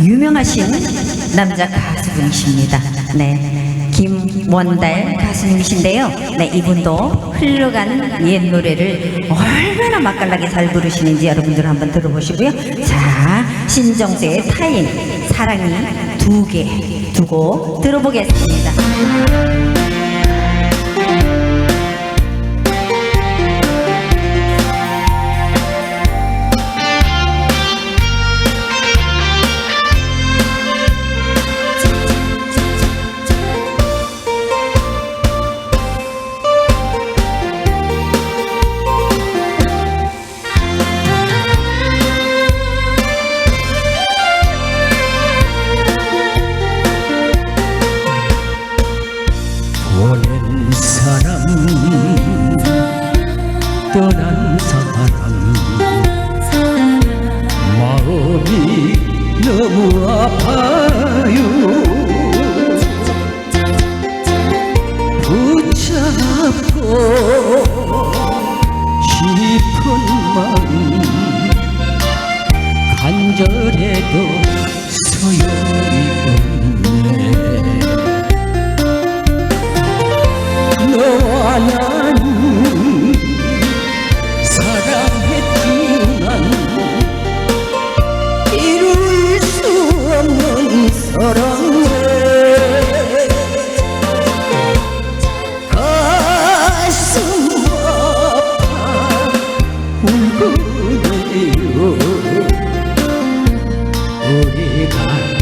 유명하신 남자 가수분이십니다. 네. 김원달 가수님이신데요. 네, 이분도 흘러간 옛 노래를 얼마나 맛깔나게 잘 부르시는지 여러분들 한번 들어보시고요. 자, 신정수의 타인, 사랑이 두 개 두고 들어보겠습니다. 마음 간절해도 소용이 없네. 너와 난 사랑했지만 이룰 수 없는 사랑 울고내요 우리가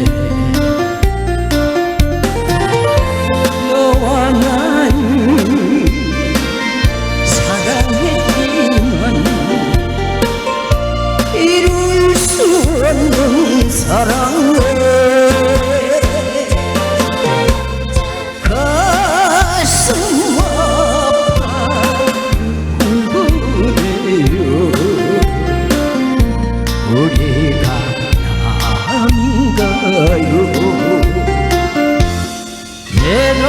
우리가 남인가요 내가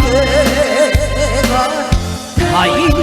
내가 다이